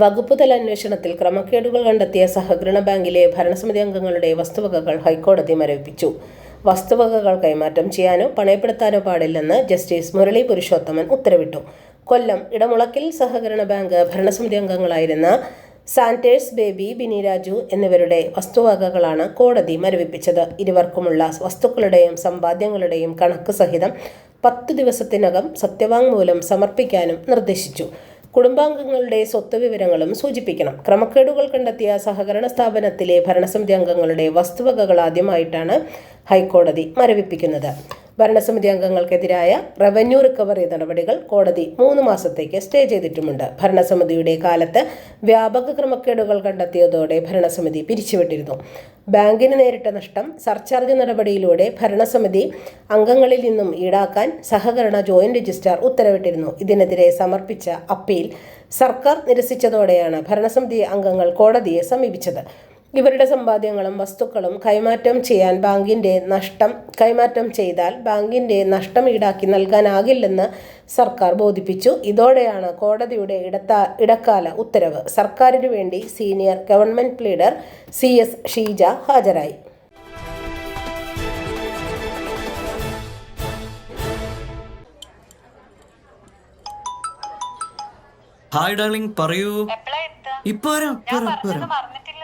വകുപ്പ് തല അന്വേഷണത്തിൽ ക്രമക്കേടുകൾ കണ്ടെത്തിയ സഹകരണ ബാങ്കിലെ ഭരണസമിതി അംഗങ്ങളുടെ വസ്തുവകകൾ ഹൈക്കോടതി മരവിപ്പിച്ചു. വസ്തുവകകൾ കൈമാറ്റം ചെയ്യാനോ പണയപ്പെടുത്താനോ പാടില്ലെന്ന് ജസ്റ്റിസ് മുരളി പുരുഷോത്തമൻ ഉത്തരവിട്ടു. കൊല്ലം ഇടമുളക്കിൽ സഹകരണ ബാങ്ക് ഭരണസമിതി അംഗങ്ങളായിരുന്ന സാന്റേഴ്സ് ബേബി ബിനി രാജു എന്നിവരുടെ വസ്തുവകകളാണ് കോടതി മരവിപ്പിച്ചത്. ഇരുവർക്കുമുള്ള വസ്തുക്കളുടെയും സമ്പാദ്യങ്ങളുടെയും കണക്ക് സഹിതം പത്ത് ദിവസത്തിനകം സത്യവാങ്മൂലം സമർപ്പിക്കാനും നിർദ്ദേശിച്ചു. കുടുംബാംഗങ്ങളുടെ സ്വത്ത് വിവരങ്ങളും സൂചിപ്പിക്കണം. ക്രമക്കേടുകൾ കണ്ടെത്തിയ സഹകരണ സ്ഥാപനത്തിലെ ഭരണസമിതി അംഗങ്ങളുടെ വസ്തുവകകൾ ആദ്യമായിട്ടാണ് ഹൈക്കോടതി മരവിപ്പിക്കുന്നത്. ഭരണസമിതി അംഗങ്ങൾക്കെതിരായ റവന്യൂ റിക്കവറി നടപടികൾ കോടതി മൂന്ന് മാസത്തേക്ക് സ്റ്റേ ചെയ്തിട്ടുമുണ്ട്. ഭരണസമിതിയുടെ കാലത്ത് വ്യാപക ക്രമക്കേടുകൾ കണ്ടെത്തിയതോടെ ഭരണസമിതി പിരിച്ചുവിട്ടിരുന്നു. ബാങ്കിന് നേരിട്ട നഷ്ടം സർചാർജ് നടപടിയിലൂടെ ഭരണസമിതി അംഗങ്ങളിൽ നിന്നും ഈടാക്കാൻ സഹകരണ ജോയിന്റ് രജിസ്ട്രാർ ഉത്തരവിട്ടിരുന്നു. ഇതിനെതിരെ സമർപ്പിച്ച അപ്പീൽ സർക്കാർ നിരസിച്ചതോടെയാണ് ഭരണസമിതി അംഗങ്ങൾ കോടതിയെ സമീപിച്ചത്. ഇവരുടെ സമ്പാദ്യങ്ങളും വസ്തുക്കളും കൈമാറ്റം ചെയ്യാൻ ബാങ്കിന്റെ നഷ്ടം കൈമാറ്റം ചെയ്താൽ ബാങ്കിന്റെ നഷ്ടം ഈടാക്കി നൽകാനാകില്ലെന്ന് സർക്കാർ ബോധിപ്പിച്ചു. ഇതോടെയാണ് കോടതിയുടെ ഇടത്താ ഇടക്കാല ഉത്തരവ്. സർക്കാരിനു വേണ്ടി senior government leader C S Sheeja ഹാജരായി. ഹായ് ഡാർലിംഗ് പറയൂ? ഇപ്പൊ വരാം ഇപ്പൊ വരാം, ഇപ്പൊ വരാം.